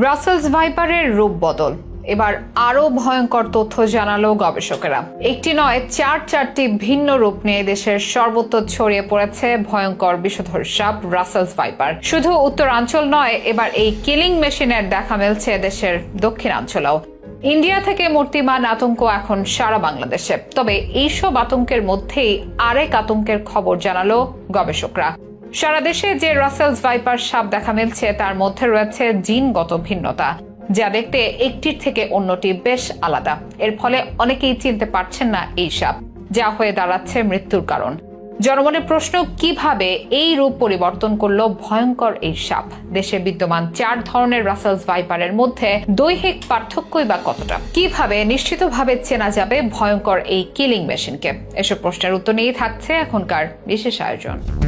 Brussels ভাইপারের রূপ বদল। এবার আরও ভয়ঙ্কর তথ্য জানালো গবেষকেরা। একটি নয়, চার চারটি ভিন্ন রূপ নিয়ে দেশের সর্বত্র ছড়িয়ে পড়েছে ভয়ঙ্কর বিষধর সাপ রাসেলস ভাইপার। শুধু উত্তরাঞ্চল নয়, এবার এই কিলিং মেশিনের দেখা মিলছে দেশের দক্ষিণাঞ্চলেও। ইন্ডিয়া থেকে মূর্তিমান আতঙ্ক এখন সারা বাংলাদেশে। তবে এইসব আতঙ্কের মধ্যেই আরেক আতঙ্কের খবর জানালো গবেষকরা। সারা দেশে যে রাসেলস ভাইপার সাপ দেখা মিলছে, তার মধ্যে রয়েছে জিনগত ভিন্নতা। যা দেখতে একটির থেকে অন্যটি বেশ আলাদা। এর ফলে অনেকেই চিনতে পারছেন না এই সাপ, যা হয়ে দাঁড়াচ্ছে মৃত্যুর কারণ। জনমনের প্রশ্ন, কীভাবে এই রূপ পরিবর্তন করল ভয়ঙ্কর এই সাপ? দেশে বিদ্যমান চার ধরনের রাসেলস ভাইপারের মধ্যে দৈহিক পার্থক্যই বা কতটা? কীভাবে নিশ্চিতভাবে চেনা যাবে ভয়ঙ্কর এই কিলিং মেশিনকে? এসব প্রশ্নের উত্তর নিয়েই থাকছে এখনকার বিশেষ আয়োজন।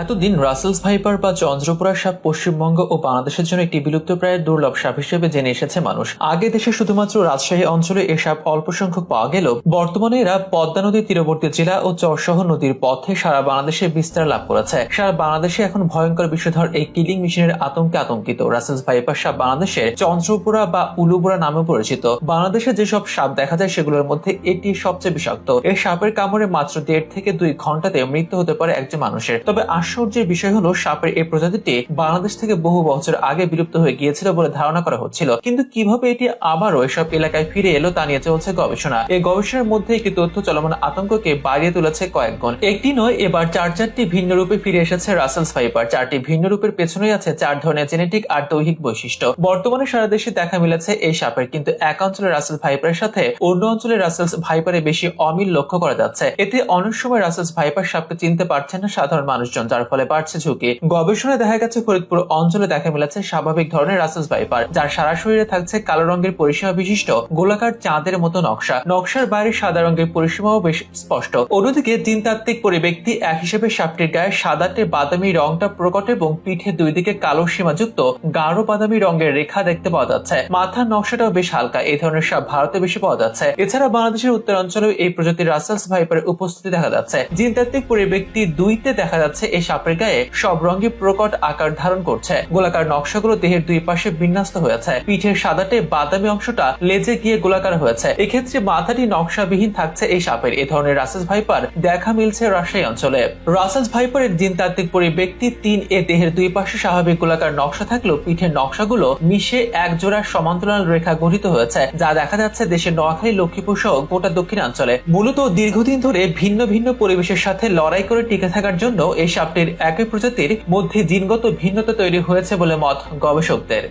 এতদিন রাসেলস ভাইপার বা চন্দ্রপুরা সাপ পশ্চিমবঙ্গ ও বাংলাদেশের জন্য একটি বিলুপ্তপ্রায় দুর্লভ সাপ হিসেবে জেনে এসেছে মানুষ। আগে দেশে শুধুমাত্র রাজশাহী অঞ্চলে এ সাপ অল্প সংখ্যক পাওয়া গেলেও বর্তমানে এরা পদ্মা নদীর তীরবর্তী জেলা ও চরসহ নদীর পথে সারা বাংলাদেশে বিস্তার লাভ করেছে। সারা বাংলাদেশে এখন ভয়ঙ্কর বিষধর এই কিলিং মেশিনের আতঙ্কে আতঙ্কিত। রাসেলস ভাইপার সাপ বাংলাদেশের চন্দ্রপুরা বা উলুপুরা নামে পরিচিত। বাংলাদেশে যেসব সাপ দেখা যায় সেগুলোর মধ্যে এটি সবচেয়ে বিষাক্ত। এই সাপের কামড়ে মাত্র দেড় থেকে দুই ঘন্টাতে মৃত্যু হতে পারে একজন মানুষের। তবে আশ্চর্যের বিষয় হলো, সাপের এই প্রজাতিটি বাংলাদেশ থেকে বহু বছর আগে বিলুপ্ত হয়ে গিয়েছিল বলে ধারণা করা হচ্ছিল। কিন্তু কীভাবে এটি আবারও এসব এলাকায় ফিরে এলো তা নিয়ে চলছে গবেষণা। এই গবেষণার মধ্যে একটি তথ্য চলমান আতঙ্ককে বাড়িয়ে তুলেছে কয়েক গুণ একটি নয়, এবার চার চারটি ভিন্ন রূপে ফিরে এসেছে রাসেলস ফাইবার চারটি ভিন্ন রূপের পেছনেই আছে চার ধরনের জেনেটিক আর দৈহিক বৈশিষ্ট্য। বর্তমানে সারা দেশে দেখা মিলেছে এই সাপের, কিন্তু এক অঞ্চলের রাসেল ভাইপারের সাথে অন্য অঞ্চলের রাসেলস ভাইপারে বেশি অমিল লক্ষ্য করা যাচ্ছে। এতে অনেক সময় রাসেলস ভাইপার সাপকে চিনতে পারছেন না সাধারণ মানুষজন যার ফলে বাড়ছে ঝুঁকি। গবেষণায় দেখা গেছে, ফরিদপুর অঞ্চলে দেখা মিলেছে স্বাভাবিক ধরনের রাসেলস ভাইপার, যার সারা শরীরে থাকছে কালো রঙের পরিসীমা বিশিষ্ট গোলাকার চাঁদের মতো নকশা। নকশার বাইরে সাদা রঙের পরিসীমাও বেশ স্পষ্ট। অন্যদিকে জিনতাত্ত্বিক পরিব্যক্তি এক হিসেবে সাপটির গায়ে সাদাটে বাদামি রংটা প্রকট এবং পিঠে দুই দিকে কালো সীমাযুক্ত গাঢ় বাদামি রঙের রেখা দেখতে পাওয়া যাচ্ছে। মাথার নকশাটাও বেশ হালকা এই ধরনের সাপ ভারতে বেশি পাওয়া যাচ্ছে। এছাড়া বাংলাদেশের উত্তরাঞ্চলেও এই প্রজাতির রাসেলস ভাইপারের উপস্থিতি দেখা যাচ্ছে। জিনতাত্ত্বিক পরিব্যক্তি দুইতে দেখা যাচ্ছে এই সাপের গায়ে সব রঙই প্রকট আকার ধারণ করছে। গোলাকার নকশাগুলো দেহের দুই পাশে বিন্যস্ত হয়েছে। পিঠের সাদাটে বাদামি অংশটা লেজে গিয়ে গোলাকার হয়েছে। এক্ষেত্রে মাথাটি নকশাবিহীন থাকছে এই সাপের। এ ধরনের রাসেলস ভাইপার দেখা মিলছে রাজশাহী অঞ্চলে। রাসেলস ভাইপারের জিনতাত্ত্বিক পরিব্যক্তি তিন এ দেহের দুই পাশে স্বাভাবিক গোলাকার নকশা থাকলেও পিঠের নকশাগুলো মিশে এক জোড়া সমান্তরাল রেখা গঠিত হয়েছে, যা দেখা যাচ্ছে দেশের নোয়াখালী, লক্ষ্মীপুর সহ গোটা দক্ষিণাঞ্চলে। মূলত দীর্ঘদিন ধরে ভিন্ন ভিন্ন পরিবেশের সাথে লড়াই করে টিকে থাকার জন্য এই সাপটির একই প্রজাতির মধ্যে জিনগত ভিন্নতা তৈরি হয়েছে বলে মত গবেষকদের।